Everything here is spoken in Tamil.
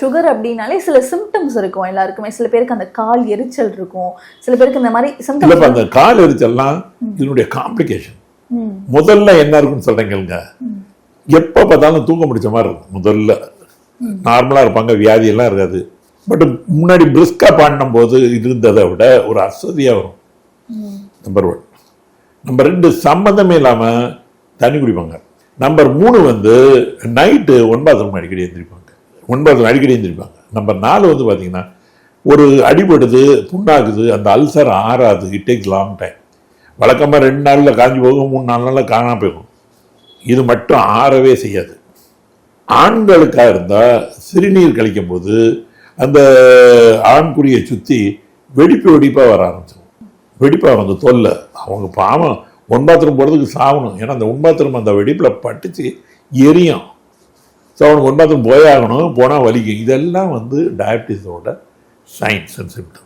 சுகர் அப்படின்னாலே சில சிம்டம்ஸ் இருக்கும் எல்லாருக்குமே. சில பேருக்கு அந்த கால் எரிச்சல் இருக்கும். சில பேருக்கு இந்த மாதிரி இல்லப்பா சிம்டம்ஸ் அந்த கால் எரிச்சல்லாம் இதனுடைய காம்ப்ளிகேஷன் முதல்ல என்ன இருக்குன்னு சொல்றேங்க எப்ப பார்த்தாலும் தூக்க முடிச்ச மாதிரி இருக்கும். முதல்ல. நார்மலா இருப்பாங்க வியாதி எல்லாம் இருக்காது. பட் முன்னாடி பிரிஸ்கா பாடின போது இருந்ததை விட ஒரு அசதியா வரும். நம்பர் ஒன் நம்பர் ரெண்டு சம்மந்தமே இல்லாம தண்ணி குடிப்பாங்க. நம்பர் மூணு வந்து நைட்டு ஒன்பது அடிக்கடி எந்திரிப்பாங்க. ஒன்பதில் அடிக்கடி எழுந்திருப்பாங்க நம்பர் நாலு வந்து பார்த்தீங்கன்னா ஒரு அடிபடுது புண்ணாகுது அந்த அல்சர் ஆறாது. இட் டேக்ஸ் லாங் டைம் வழக்கமாக ரெண்டு நாளில் காஞ்சி போகும் மூணு நாலு நாளில் காணாமல் போயிடும். இது மட்டும் ஆறவே செய்யாது. ஆண்களுக்காக இருந்தால் சிறுநீர் கழிக்கும் போது அந்த ஆண்குறியை சுற்றி வெடிப்பு வெடிப்பாக வர ஆரம்பிச்சிடும் வெடிப்பாக வந்து தொல்லை. அவங்க பாவம் ஒன் பாத்ரூம் போகிறதுக்கு சாகணும் ஏன்னா அந்த ஒன் அந்த வெடிப்பில் பட்டுச்சு எரியும். ஸோ அவனுக்கு ஒன் பாத்ரூம் போயாகணும் போனால் வலிக்கும். இதெல்லாம் வந்து டயபிட்டிஸோட சைன்ஸ் அண்ட் சிம்டம்